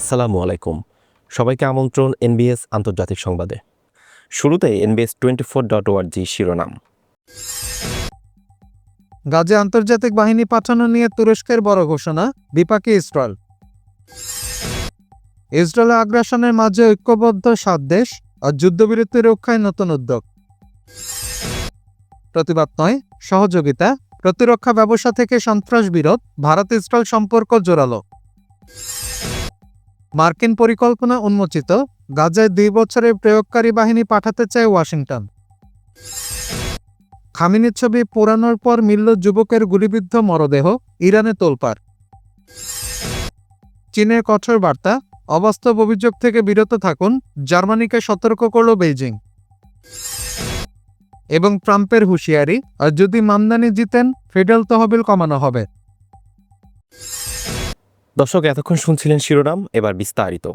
আসসালামু আলাইকুম। সবাইকে আমন্ত্রণ এনবিএস আন্তর্জাতিক সংবাদে। শুরুতে এনবিএস টোয়েন্টি ফোর ডট ওয়ার্জি শিরোনাম। গাজে আন্তর্জাতিক বাহিনী পাঠানো নিয়ে তুরস্কের বড় ঘোষণা, বিপাকে ইসরায়েল। ইসরায়েল আগ্রাসনের মাঝে ঐক্যবদ্ধ সাত দেশ আর যুদ্ধবিরতি রক্ষায় নতুন উদ্যোগ। প্রতিবাদ নয়, সহযোগিতা, প্রতিরক্ষা ব্যবসা থেকে সন্ত্রাস বিরোধ ভারত ইসরায়েল সম্পর্ক জোরালো। মার্কিন পরিকল্পনা উন্মোচিত, গাজায় দুই বছরের প্রয়োগকারী বাহিনী পাঠাতে চায় ওয়াশিংটন। খামিনের ছবি পোড়ানোর পর মিলল যুবকের গুলিবিদ্ধ মরদেহ, ইরানে তোলপাড়। চীনের কঠোর বার্তা, অবাস্তব অভিযোগ থেকে বিরত থাকুন, জার্মানিকে সতর্ক করল বেইজিং। এবং ট্রাম্পের হুঁশিয়ারি, আর যদি মামদানি জিতেন ফেডারেল তহবিল কমানো হবে। দর্শক এতক্ষণ শুনছিলেন শিরোনাম এবার বিস্তারিত।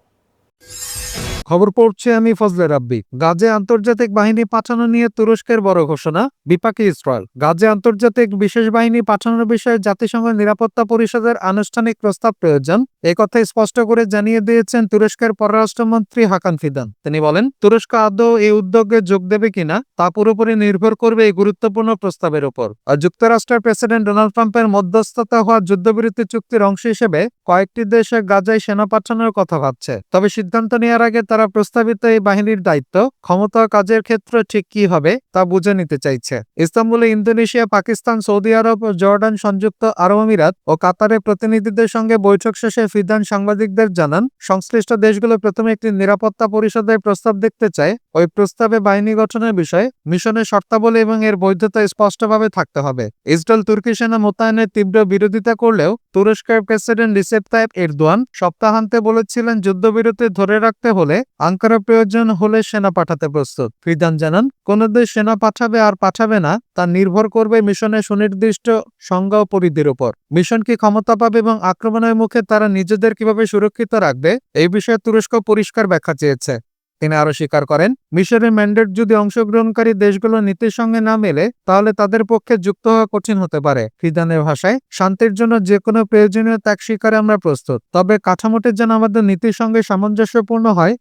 খবর পড়ছে আমি ফজলে রাব্বি। গাজে আন্তর্জাতিক বাহিনী পাঠানো নিয়ে তুরস্কের বড় ঘোষণা, বিপাকে ইসরায়েল। গাজে আন্তর্জাতিক বিশেষ বাহিনী পাঠানোর বিষয়ে জাতিসংঘ নিরাপত্তা পরিষদের আনুষ্ঠানিক প্রস্তাব প্রয়োজন, এ কথা স্পষ্ট করে জানিয়ে দিয়েছেন তুরস্কের পররাষ্ট্রমন্ত্রী হাকান ফিদান। তিনি বলেন, তুরস্ক আদৌ এই উদ্যোগে যোগ দেবে কিনা, তা পুরোপুরি নির্ভর করবে এই গুরুত্বপূর্ণ প্রস্তাবের উপর। আর যুক্তরাষ্ট্রের প্রেসিডেন্ট ডোনাল্ড ট্রাম্পের মধ্যস্থতা হওয়া যুদ্ধবিরতি চুক্তির অংশ হিসেবে কয়েকটি দেশে গাজায় সেনা পাঠানোর কথা ভাবছে। তবে সিদ্ধান্ত নেওয়ার আগে তারা প্রস্তাবিত এই বাহিনীর দায়িত্ব, ক্ষমতা কাজের ক্ষেত্রে ঠিক কি হবে, তা বুঝে নিতে চাইছে। ইস্তাম্বুলে ইন্দোনেশিয়া, পাকিস্তান, সৌদি আরব ও জর্ডান সংযুক্ত আরব আমিরাত ও কাতারের প্রতিনিধিদের সঙ্গে বৈঠক শেষে ফিদান সাংবাদিকদের জানান, সংশ্লিষ্ট দেশগুলো প্রথমে একটি নিরাপত্তা পরিষদের প্রস্তাব দেখতে চায়। ওই প্রস্তাবে বাহিনী গঠনের বিষয়ে মিশনের শর্তাবলী এবং এর বৈধতা স্পষ্টভাবে থাকতে হবে। ইসরায়েল, তুর্কি সেনা মোতায়েনের তীব্র বিরোধিতা করলেও তুরস্কের প্রেসিডেন্ট রিসেপ তাইপ এরদোয়ান সপ্তাহান্তে বলেছিলেন, যুদ্ধবিরতি ধরে রাখতে হলে আঙ্কারা প্রয়োজন হলে সেনা পাঠাতে প্রস্তুত। ফিদান জানান, কোন দেশ সেনা পাঠাবে আর পাঠাবে না, তা নির্ভর করবে মিশনের সুনির্দিষ্ট সংজ্ঞা ও পরিধির উপর। মিশন কি ক্ষমতা পাবে এবং আক্রমণের মুখে তারা নিজেদের কীভাবে সুরক্ষিত রাখবে, এই বিষয়ে তুরস্ক পরিষ্কার ব্যাখ্যা চেয়েছে। তিনি আরও স্বীকার করেন মিশরের ম্যান্ডেট যদি অংশগ্রহণকারী দেশগুলো নীতির সঙ্গে না মেলে, তাহলে তাদের পক্ষে যুক্ত হওয়া কঠিন হতে পারে। ফিদানের ভাষায়, শান্তির জন্য যে কোনো প্রয়োজনীয় ত্যাগ স্বীকারে আমরা প্রস্তুত, তবে কাঠামোটি যেন আমাদের নীতির সঙ্গে সামঞ্জস্যপূর্ণ হয়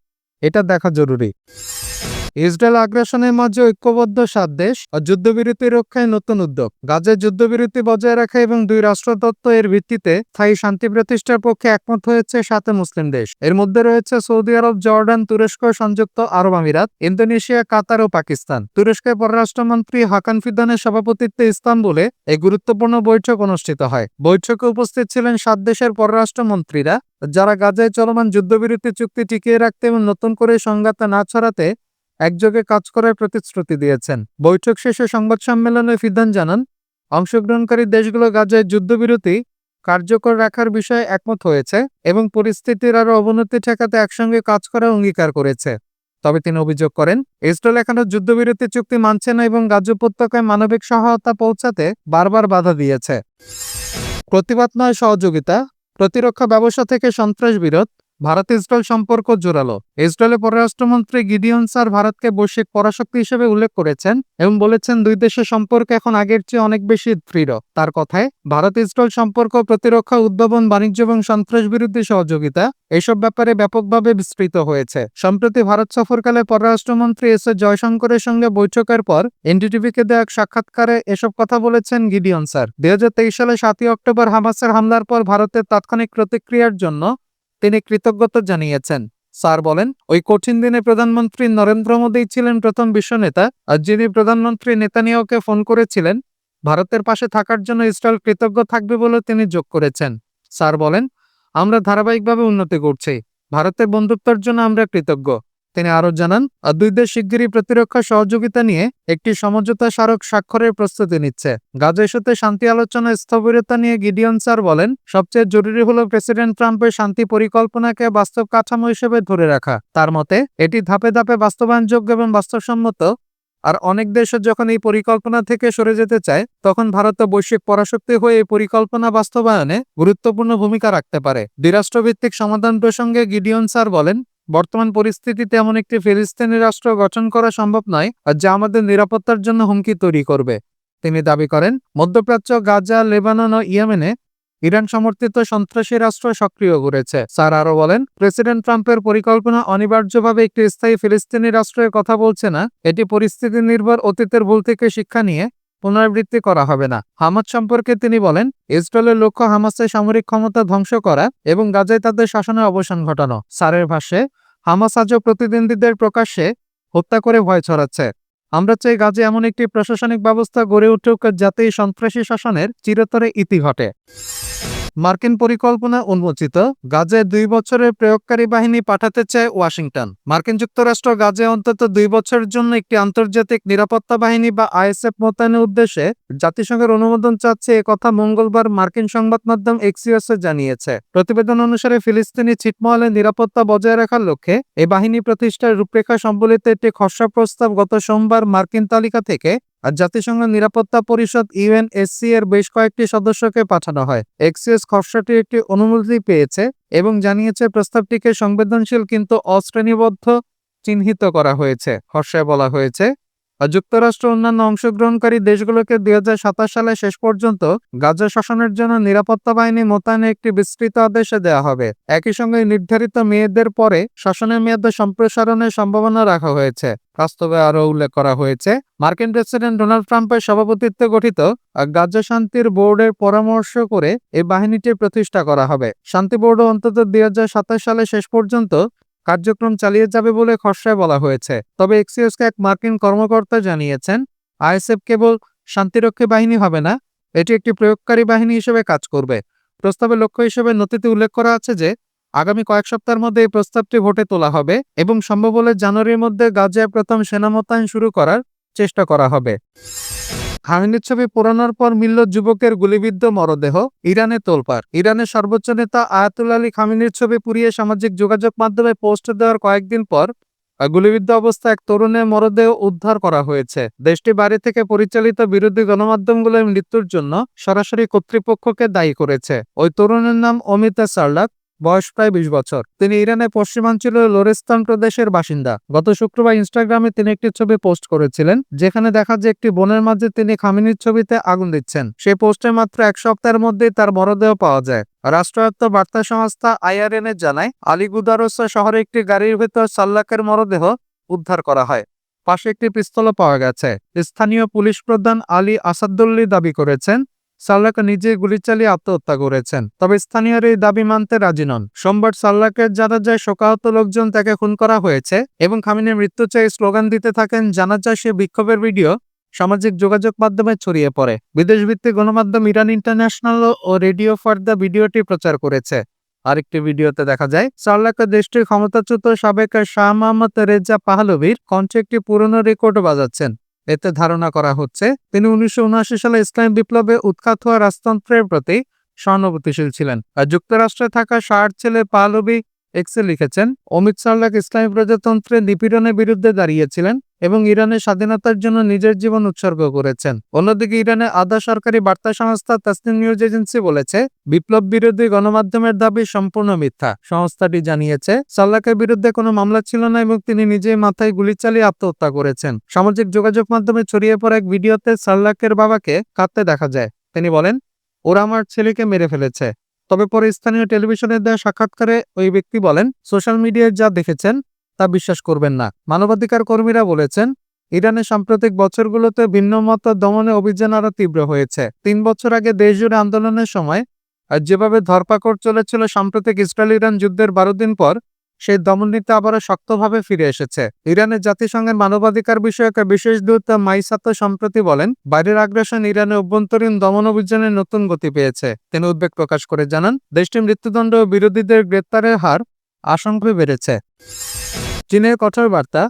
এটা দেখা জরুরি। ইসরায়েল আগ্রাসনের মাঝে ঐক্যবদ্ধ সাত দেশ যুদ্ধবিরতি রক্ষায় নতুন উদ্যোগ। গাজায় যুদ্ধবিরতি বজায় রাখা এবং দুই রাষ্ট্রতত্ত্ব এর ভিত্তিতে স্থায়ী শান্তি প্রতিষ্ঠার পক্ষে একমত হয়েছে সাতে মুসলিম দেশ। এর মধ্যে রয়েছে সৌদি আরব, জর্ডান, তুরস্ক, সংযুক্ত আরব আমিরাত, ইন্দোনেশিয়া, কাতার ও পাকিস্তান। তুরস্কের পররাষ্ট্রমন্ত্রী হাকান ফিদানের সভাপতিত্বে ইস্তানবুলে এই গুরুত্বপূর্ণ বৈঠক অনুষ্ঠিত হয়। বৈঠকে উপস্থিত ছিলেন সাত দেশের পররাষ্ট্রমন্ত্রীরা, যারা গাজায় চলমান যুদ্ধবিরতি চুক্তি টিকিয়ে রাখতে এবং নতুন করে সংঘাত না ছড়াতে একযোগে কাজ করার প্রতিশ্রুতি দিয়েছেন। বৈঠক শেষে সংবাদ সম্মেলনে ফিদান জানান, অংশগ্রহণকারী দেশগুলো গাজায় যুদ্ধবিরতি কার্যকর রাখার বিষয়ে একমত হয়েছে এবং পরিস্থিতির আরও অবনতি ঠেকাতে একসঙ্গে কাজ করার অঙ্গীকার করেছে। তবে তিনি অভিযোগ করেন, ইসরায়েল এখনও যুদ্ধবিরতি চুক্তি মানছে না এবং গাজ উপত্যকায় মানবিক সহায়তা পৌঁছাতে বারবার বাধা দিয়েছে। প্রতিবাদ নয় সহযোগিতা, প্রতিরক্ষা ব্যবসা থেকে সন্ত্রাস বিরোধ ভারত ইসরায়েল সম্পর্ক জোরালো। ইসরায়েলের পররাষ্ট্রমন্ত্রী গিডিয়ন স্যার ভারতকে বৈশ্বিক পরাশক্তি হিসেবে উল্লেখ করেছেন এবং বলেছেন দুই দেশের সম্পর্ক এখন আগের চেয়ে অনেক বেশি দৃঢ়। তার কথায়, ভারত ইসরায়েল সম্পর্ক প্রতিরক্ষা, উদ্ভাবন, বাণিজ্য এবং সন্ত্রাস বিরোধী সহযোগিতা এসব ব্যাপারে ব্যাপকভাবে বিস্তৃত হয়েছে। সম্প্রতি ভারত সফরকালে পররাষ্ট্রমন্ত্রী এস এ জয়শঙ্করের সঙ্গে বৈঠকের পর এনডিটিভিকে দেওয়া এক সাক্ষাৎকারে এসব কথা বলেছেন গিডিয়ন স্যার। দুই হাজার তেইশ সালে সাতই অক্টোবর হামাসের হামলার পর ভারতের তাৎক্ষণিক প্রতিক্রিয়ার জন্য তিনি কৃতজ্ঞতা জানিয়েছেন। স্যার বলেন, ওই কঠিন দিনে প্রধানমন্ত্রী নরেন্দ্র মোদী ছিলেন প্রথম বিশ্ব নেতা আর যিনি প্রধানমন্ত্রী নেতানিয়াকে ফোন করেছিলেন, ভারতের পাশে থাকার জন্য ইসরায়েল কৃতজ্ঞ থাকবে বলে তিনি যোগ করেছেন। স্যার বলেন, আমরা ধারাবাহিকভাবে উন্নতি করছি। ভারতের বন্ধুত্বের জন্য আমরা কৃতজ্ঞ। তিনি আরও জানান দুই দেশ শিগগিরই প্রতিরক্ষা সহযোগিতা নিয়ে একটি সমঝোতা স্মারক স্বাক্ষরের প্রস্তুতি নিচ্ছে। গাজা ইস্যুতে শান্তি আলোচনা স্থবিরতা নিয়ে গিডিয়ন স্যার বলেন, সবচেয়ে জরুরি হলো প্রেসিডেন্ট ট্রাম্পের শান্তি পরিকল্পনাকে বাস্তব কাঠামো হিসেবে ধরে রাখা। তার মতে, এটি ধাপে ধাপে বাস্তবায়নযোগ্য এবং বাস্তবসম্মত। আর অনেক দেশ যখন এই পরিকল্পনা থেকে সরে যেতে চায়, তখন ভারত বৈশ্বিক পরাশক্তি হয়ে এই পরিকল্পনা বাস্তবায়নে গুরুত্বপূর্ণ ভূমিকা রাখতে পারে। দ্বিরাষ্ট্রভিত্তিক সমাধান প্রসঙ্গে গিডিয়ন স্যার বলেন বর্তমান পরিস্থিতিতে এমন একটি ফিলিস্তিনি রাষ্ট্র গঠন করা সম্ভব নয় যা আমাদের নিরাপত্তার জন্য হুমকি তৈরি করবে। তিনি দাবি করেন, মধ্যপ্রাচ্য, গাজা, লেবানন ও ইয়েমেনে ইরান সমর্থিত সন্ত্রাসী রাষ্ট্র সক্রিয় করেছে। স্যার আরও বলেন, প্রেসিডেন্ট ট্রাম্পের পরিকল্পনা অনিবার্যভাবে একটি স্থায়ী ফিলিস্তিনি রাষ্ট্রের কথা বলছে না। এটি পরিস্থিতি নির্ভর অতীতের ভুল থেকে শিক্ষা নিয়ে পুনরাবৃত্তি করা হবে না। হামাস সম্পর্কে তিনি বলেন, ইসরায়েলের লক্ষ্য হামাসের সামরিক ক্ষমতা ধ্বংস করা এবং গাজায় তাদের শাসনের অবসান ঘটানো। সারের ভাষ্যে, হামাস আজও প্রতিদ্বন্দ্বীদের প্রকাশ্যে হত্যা করে ভয় ছড়াচ্ছে। আমরা চাই গাজে এমন একটি প্রশাসনিক ব্যবস্থা গড়ে উঠুক যাতে এই সন্ত্রাসী শাসনের চিরতরে ইতি ঘটে। মার্কিন পরিকল্পনা উন্মোচিত, গাজায় দুই বছরের প্রয়োগকারী বাহিনী পাঠাতে চায় ওয়াশিংটন। মার্কিন যুক্তরাষ্ট্র গাজে অন্তত দুই বছরের জন্য একটি আন্তর্জাতিক নিরাপত্তা বাহিনী বা আইএসএফ মোতায়েনের উদ্দেশ্যে জাতিসংঘের অনুমোদন চাচ্ছে এ কথা মঙ্গলবার মার্কিন সংবাদ মাধ্যম এক্সিওসে জানিয়েছে। প্রতিবেদন অনুসারে ফিলিস্তিনি ছিটমহলে নিরাপত্তা বজায় রাখার লক্ষ্যে এই বাহিনী প্রতিষ্ঠার রূপরেখা সম্বলিত একটি খসড়া প্রস্তাব গত সোমবার মার্কিন তালিকা থেকে আর জাতিসংঘ নিরাপত্তা পরিষদ ইউএনএসসি এর বেশ কয়েকটি সদস্যকে পাঠানো হয়। এক্সিএস খসড়াটি একটি অনুমতি পেয়েছে এবং জানিয়েছে প্রস্তাবটিকে সংবেদনশীল কিন্তু অশ্রেণীবদ্ধ চিহ্নিত করা হয়েছে। খসড়ায় বলা হয়েছে আর যুক্তরাষ্ট্র অন্যান্য অংশগ্রহণকারী দেশগুলোকে দুই সালে শেষ পর্যন্ত গাজা শাসনের জন্য নিরাপত্তা বাহিনী মোতায়েনের একটি বিস্তৃত আদেশে দেওয়া হবে। একই সঙ্গে নির্ধারিত মেয়েদের পরে শাসনের মেয়াদ সম্প্রসারণের সম্ভাবনা রাখা হয়েছে। বাস্তবে আরও উল্লেখ করা হয়েছে, মার্কিন প্রেসিডেন্ট ডোনাল্ড ট্রাম্পের সভাপতিত্বে গঠিত গাজা শান্তির বোর্ডের পরামর্শ করে এই বাহিনীটি প্রতিষ্ঠা করা হবে। শান্তি বোর্ড অন্তত দুই হাজার সাতাশ সালে শেষ পর্যন্ত কার্যক্রম চালিয়ে যাবে বলে খসড়ায় বলা হয়েছে। তবে এক্সিওসকে এক মার্কিন কর্মকর্তা জানিয়েছেন, আইএসএফ কেবল শান্তিরক্ষী বাহিনী হবে না, এটি একটি প্রয়োগকারী বাহিনী হিসেবে কাজ করবে। প্রস্তাবের লক্ষ্য হিসেবে নথিতে উল্লেখ করা আছে যে, আগামী কয়েক সপ্তাহের মধ্যে এই প্রস্তাবটি ভোটে তোলা হবে এবং সম্ভব হলে জানুয়ারির মধ্যে গাজায় প্রথম সেনা মোতায়েন শুরু করার চেষ্টা করা হবে। খামেনির ছবি পোড়ানোর পর মিলল যুবকের গুলিবিদ্ধ মরদেহ, ইরানে তোলপার ইরানের সর্বোচ্চ নেতা আয়াতুল আলী খামেনির ছবি পুড়িয়ে সামাজিক যোগাযোগ মাধ্যমে পোস্ট দেওয়ার কয়েকদিন পর গুলিবিদ্ধ অবস্থায় এক তরুণের মরদেহ উদ্ধার করা হয়েছে। দেশটি বাড়ি থেকে পরিচালিত বিরোধী গণমাধ্যমগুলোর মৃত্যুর জন্য সরাসরি কর্তৃপক্ষকে দায়ী করেছে। ওই তরুণের নাম অমিতা সার্লাক বয়স প্রায় বিশ বছর। তিনি ইরানের পশ্চিমাঞ্চলের লোরেস্তান প্রদেশের বাসিন্দা। গত শুক্রবার ইনস্টাগ্রামে তিনি একটি ছবি পোস্ট করেছিলেন, যেখানে দেখা যায় একটি বনের মাঝে তিনি খামিনির ছবিতে আগুন দিচ্ছেন। সেই পোস্টে মাত্র এক সপ্তাহের মধ্যেই তার মরদেহ পাওয়া যায়। রাষ্ট্রায়ত্ত বার্তা সংস্থা আইআরএনএ জানায়, আলিগুদারসা শহরে একটি গাড়ির ভেতর সাল্লাকের মরদেহ উদ্ধার করা হয়। পাশে একটি পিস্তলও পাওয়া গেছে। স্থানীয় পুলিশ প্রধান আলী আসাদুল্লি দাবি করেছেন সাল্লাক নিজে গুলি চালিয়ে আত্মহত্যা করেছেন। তবে স্থানীয়রা এই দাবি মানতে রাজি নন। সোমবার সাল্লাকের জানাজায় শোকাহত লোকজন তাকে খুন করা হয়েছে এবং খামিনের মৃত্যু চাই স্লোগান দিতে থাকেন জানাজা সে বিক্ষোভের ভিডিও সামাজিক যোগাযোগ মাধ্যমে ছড়িয়ে পড়ে। বিদেশ ভিত্তিক গণমাধ্যম ইরান ইন্টারন্যাশনাল ও রেডিও ফর দ্য ভিডিওটি প্রচার করেছে। আরেকটি ভিডিওতে দেখা যায় সাল্লাকা দেশটির ক্ষমতাচ্যুত সাবেক শাহ মোহাম্মদ রেজা পাহলবির কণ্ঠে একটি পুরনো রেকর্ড বাজাচ্ছেন। এতে ধারণা করা হচ্ছে, তিনি উনিশশো উনআশি সালে ইসলাম বিপ্লবে উৎখাত হওয়া রাজতন্ত্রের প্রতি সহানুভূতিশীল ছিলেন। আর যুক্তরাষ্ট্রে থাকা শাহর ছেলে পাহলবি এক্সে লিখেছেন, অমিত সাল্লাক ইসলামী প্রজাতন্ত্রের নিপীড়নের বিরুদ্ধে দাঁড়িয়েছিলেন এবং ইরানের স্বাধীনতার জন্য নিজের জীবন উৎসর্গ করেছেন। অন্যদিকে ইরানের আধা সরকারি বার্তা সংস্থা তাসনিম নিউজ এজেন্সি বলেছে, বিপ্লব বিরোধী গণমাধ্যমের দাবি সম্পূর্ণ মিথ্যা। সংস্থাটি জানিয়েছে সাল্লাকের বিরুদ্ধে কোনো মামলা ছিল না এবং তিনি নিজেই মাথায় গুলি চালিয়ে আত্মহত্যা করেছেন। সামাজিক যোগাযোগ মাধ্যমে ছড়িয়ে পড়া এক ভিডিওতে সাল্লাকের বাবাকে কাঁদতে দেখা যায়। তিনি বলেন, ওরা আমার ছেলেকে মেরে ফেলেছে। তবে পরে স্থানীয় টেলিভিশনে দেওয়া সাক্ষাৎকারে ওই ব্যক্তি বলেন, সোশ্যাল মিডিয়ায় যা দেখেছেন, তা বিশ্বাস করবেন না। মানবাধিকার কর্মীরা বলেছেন ইরানে সাম্প্রতিক বছরগুলোতে ভিন্ন মত দমনে অভিযান আরও তীব্র হয়েছে। তিন বছর আগে দেশজুড়ে আন্দোলনের সময়, আর যেভাবে ধরপাকড় চলেছিল সাম্প্রতিক ইসরায়েল ইরান যুদ্ধের বারো দিন পর সেই দমননীতি আবারও শক্তভাবে ফিরে এসেছে। ইরানের জাতিসংঘের মানবাধিকার বিষয়ক বিশেষ দূত মাইসাত সম্প্রতি বলেন, বাইরের আগ্রাসন ইরানের অভ্যন্তরীণ দমন অভিযানে নতুন গতি পেয়েছে। তিনি উদ্বেগ প্রকাশ করে জানান, দেশটির মৃত্যুদণ্ড বিরোধীদের গ্রেপ্তারের হার আশঙ্কা বেড়েছে। চীনের কঠোর বার্তা,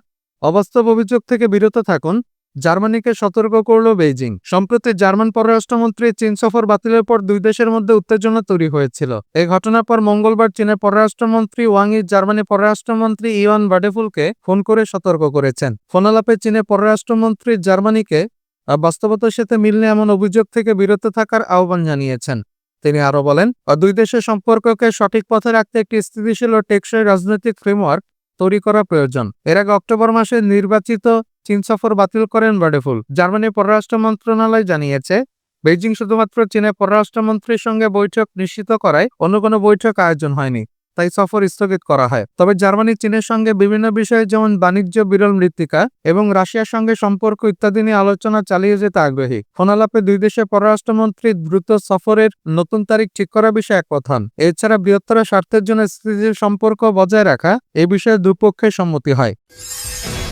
অবাস্তব অভিযোগ থেকে বিরত থাকুন জার্মানিকে সতর্ক করল বেইজিং। সম্প্রতি জার্মান পররাষ্ট্রমন্ত্রী চীন সফর বাতিলের পর দুই দেশের মধ্যে উত্তেজনা তৈরি হয়েছিল। এই ঘটনার পর মঙ্গলবার চীনের পররাষ্ট্রমন্ত্রী ওয়াং ই জার্মানি পররাষ্ট্রমন্ত্রী ইওয়ান বাডেফুলকে ফোন করে সতর্ক করেছেন। ফোনালাপে চীনের পররাষ্ট্রমন্ত্রী জার্মানিকে বাস্তবতার সাথে মিলনে এমন অভিযোগ থেকে বিরত থাকার আহ্বান জানিয়েছেন। তিনি আরও বলেন দুই দেশের সম্পর্ককে সঠিক পথে রাখতে একটি স্থিতিশীল ও টেকসই রাজনৈতিক ফ্রেমওয়ার্ক তৈরি করা প্রয়োজন। এর আগে অক্টোবর মাসে নির্বাচিত চীন সফর বাতিল করেন বাডেফুল। জার্মানির পররাষ্ট্র মন্ত্রণালয় জানিয়েছে, বেইজিং শুধুমাত্র চীনের পররাষ্ট্রমন্ত্রীর সঙ্গে বৈঠক নিশ্চিত করায় অন্য কোনো বৈঠক আয়োজন হয়নি, তাই সফর স্থগিত করা হয়। তবে জার্মানি, চীনের সঙ্গে বিভিন্ন বিষয়ে যেমন বাণিজ্য বিরল মৃত্তিকা এবং রাশিয়ার সঙ্গে সম্পর্ক ইত্যাদি নিয়ে আলোচনা চালিয়ে যেতে আগ্রহী। ফোনালাপে দুই দেশের পররাষ্ট্রমন্ত্রী দ্রুত সফরের নতুন তারিখ ঠিক করা বিষয়ে একমত হন। এছাড়া বৃহত্তর স্বার্থের জন্য স্থিতিশীল সম্পর্ক বজায় রাখা এ বিষয়ে দুপক্ষের সম্মতি হয়।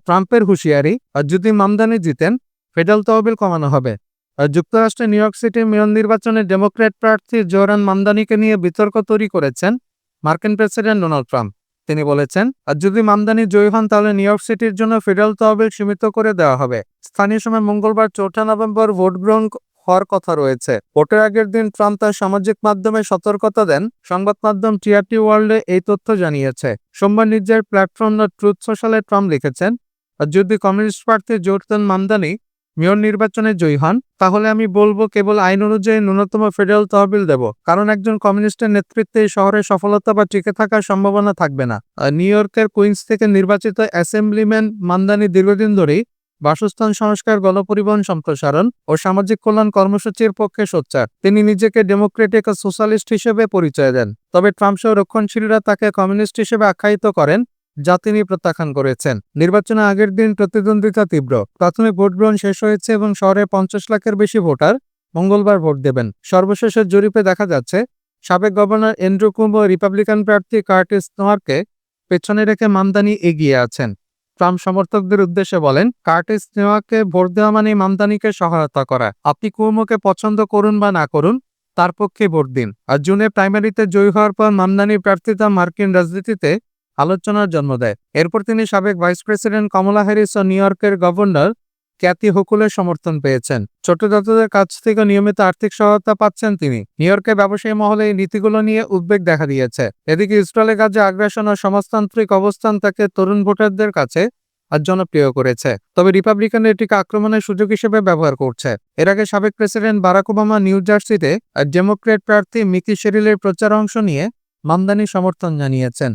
ট্রাম্পের হুঁশিয়ারি, আর যদি মামদানি জিতেন ফেডারেল তহবিল কমানো হবে। যুক্তরাষ্ট্রের নিউ ইয়র্ক সিটির মেয়র নির্বাচনে ডেমোক্র্যাট প্রার্থী জোরান মামদানিকে নিয়ে বিতর্ক তৈরি করেছেন মার্কিন প্রেসিডেন্ট ডোনাল্ড ট্রাম্প। তিনি বলেছেন, আর যদি মামদানি জয়ী হন, তাহলে নিউ ইয়র্ক সিটির জন্য ফেডারেল তহবিল সীমিত করে দেওয়া হবে। স্থানীয় সময় মঙ্গলবার চৌঠা নভেম্বর ভোট গ্রহণ হওয়ার কথা রয়েছে। ভোটের আগের দিন ট্রাম্প তার সামাজিক মাধ্যমে সতর্কতা দেন। সংবাদ মাধ্যম টিআরটি ওয়ার্ল্ডে এই তথ্য জানিয়েছে। সোমবার নিজের প্ল্যাটফর্ম ট্রুথ সোশ্যালে ট্রাম্প লিখেছেন আর যদি কমিউনিস্ট প্রার্থী জোরদান মামদানি মেয়র নির্বাচনে জয়ী হন, তাহলে আমি বলব কেবল আইন অনুযায়ী ন্যূনতম ফেডারেল তহবিল দেব। কারণ একজন কমিউনিস্টের নেতৃত্বে এই শহরে সফলতা বা টিকে থাকার সম্ভাবনা থাকবে না। নিউ ইয়র্কের কুইন্স থেকে নির্বাচিত অ্যাসেম্বলিম্যান মান্দানি দীর্ঘদিন ধরেই বাসস্থান সংস্কার, গণপরিবহন সম্প্রসারণ ও সামাজিক কল্যাণ কর্মসূচির পক্ষে সোচ্চার। তিনি নিজেকে ডেমোক্রেটিক ও সোশ্যালিস্ট হিসেবে পরিচয় দেন। তবে ট্রাম্প সহ রক্ষণশীলরা তাকে কমিউনিস্ট হিসেবে আখ্যায়িত করেন যা তিনি প্রত্যাখ্যান করেছেন। নির্বাচনের আগের দিন প্রতিদ্বন্দ্বিতা তীব্র। প্রাথমিক ভোট গ্রহণ শেষ হয়েছে এবং শহরে পঞ্চাশ লাখের বেশি ভোটার মঙ্গলবার ভোট দেবেন। সর্বশেষের জরিপে দেখা যাচ্ছে, সাবেক গভর্নর এন্ড্রু কুম্বো রিপাবলিকান প্রার্থী কার্টিস নোয়ারকে পেছনে রেখে মামদানি এগিয়ে আছেন। ট্রাম্প সমর্থকদের উদ্দেশ্যে বলেন, কার্টিস নেওয়াকে ভোট দেওয়া মানে মামদানিকে সহায়তা করা। আপনি কুমোকে পছন্দ করুন বা না করুন, তার পক্ষে ভোট দিন। আর জুনে প্রাইমারিতে জয়ী হওয়ার পর মামদানি প্রার্থিতা মার্কিন রাজনীতিতে আলোচনার জন্ম দেয়। এরপর তিনি সাবেক ভাইস প্রেসিডেন্ট কমলা হ্যারিস ও নিউ ইয়র্কের গভর্নর ক্যাথি হুকুলের সমর্থন পেয়েছেন। ছোট ছোটদাতাদের কাছ থেকে নিয়মিত আর্থিক সহায়তা পাচ্ছেন তিনি। নিউ ইয়র্কের ব্যবসায়ী মহলে এই নীতিগুলো নিয়ে উদ্বেগ দেখা দিয়েছে। এদিকে ইসরায়েলের কাজে আগ্রাসন ও সমাজতান্ত্রিক অবস্থান তাকে তরুণ ভোটারদের কাছে আর জনপ্রিয় করেছে। তবে রিপাবলিকান এটিকে আক্রমণের সুযোগ হিসেবে ব্যবহার করছে। এর আগে সাবেক প্রেসিডেন্ট বারাক ওবামা নিউ জার্সিতে ডেমোক্রেট প্রার্থী মিকি শেরিলের প্রচার অংশ নিয়ে মামদানি সমর্থন জানিয়েছেন।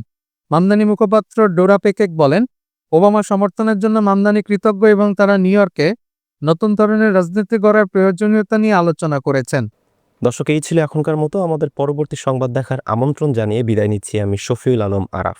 মামদানি মুখপাত্র ডোরা পেকেক বলেন, ওবামা সমর্থনের জন্য মামদানি কৃতজ্ঞ এবং তারা নিউ ইয়র্কে নতুন ধরনের রাজনীতি গড়ার প্রয়োজনীয়তা নিয়ে আলোচনা করেছেন। দর্শক, এই ছিল এখনকার মতো। আমাদের পরবর্তী সংবাদ দেখার আমন্ত্রণ জানিয়ে বিদায় নিচ্ছি আমি শফিউল আলম আরাফ।